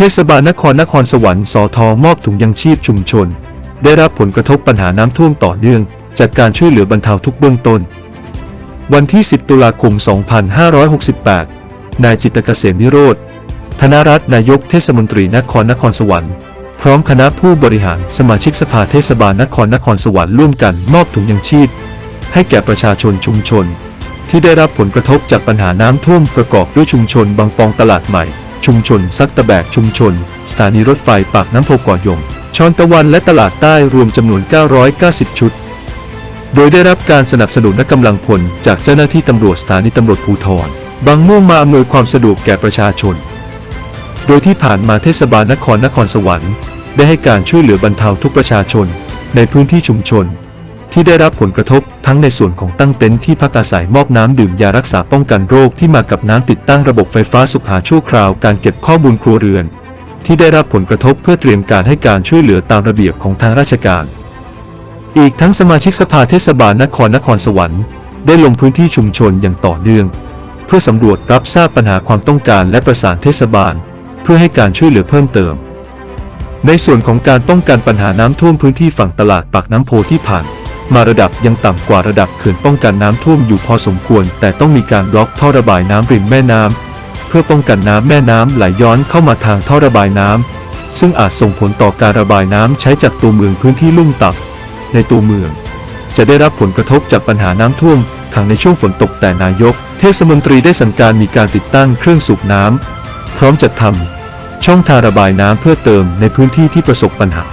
เทศบาลนครนครสวรรค์สอทอมอบถุงยังชีพชุมชน ได้รับผลกระทบปัญหาน้ำท่วมต่อเนื่อง จากการช่วยเหลือบรรเทาทุกเบื้องต้น วันที่ 10 ตุลาคม 2568 นายจิตเกษมนิโรธธนรัตน์นายกเทศมนตรีนครนครสวรรค์ พร้อมคณะผู้บริหารสมาชิกสภาเทศบาลนครนครสวรรค์ร่วมกันมอบถุงยังชีพ ให้แก่ประชาชนชุมชน ที่ได้รับผลกระทบจากปัญหาน้ำท่วมประกอบด้วยชุมชนบางปองตลาดใหม่ ชุมชน ซักตะแบกชุมชน สถานีรถไฟปากน้ำโพก่อยมชอนตะวันและตลาดใต้รวมจำนวน 990 ชุด โดยได้รับการสนับสนุนและกำลังพลจากเจ้าหน้าที่ตำรวจสถานีตำรวจภูธรบางม่วงมาอำนวยความสะดวกแก่ประชาชน โดยที่ผ่านมาเทศบาลนครนครสวรรค์ ได้ให้การช่วยเหลือบรรเทาทุกประชาชน ในพื้นที่ชุมชน ที่ได้รับผลกระทบ ทั้งในส่วนของตั้งเต็นท์ที่พักอาศัยมอบน้ำดื่มยารักษาป้องกันโรคที่มากับน้ำติดตั้งระบบไฟฟ้าสุขาชั่วคราว การเก็บข้อมูลครัวเรือน ที่ได้รับผลกระทบเพื่อเตรียมการให้การช่วยเหลือตามระเบียบของทางราชการ อีกทั้งสมาชิกสภาเทศบาลนครนครสวรรค์ ได้ลงพื้นที่ชุมชนอย่างต่อเนื่อง เพื่อสำรวจรับทราบปัญหาความต้องการและประสานเทศบาล เพื่อให้การช่วยเหลือเพิ่มเติมในส่วนของการป้องกันปัญหาน้ำท่วมพื้นที่ฝั่งตลาดปากน้ำโพที่ผ่าน มาระดับยังต่ำกว่าระดับเขื่อนป้องกันน้ำท่วมอยู่พอสมควร แต่ต้องมีการบล็อกท่อระบายน้ำริมแม่น้ำเพื่อป้องกันน้ำแม่น้ำไหลย้อนเข้ามาทางท่อระบายน้ำซึ่งอาจส่งผลต่อการระบายน้ำใช้จากตัวเมืองพื้นที่ลุ่มต่ำในตัวเมือง จะได้รับผลกระทบจากปัญหาน้ำท่วมขังในช่วงฝนตกแต่นายก เทศมนตรีได้สั่งการมีการติดตั้งเครื่องสูบน้ำพร้อมจัดทำช่องทางระบายน้ำเพื่อเติมในพื้นที่ที่ประสบปัญหา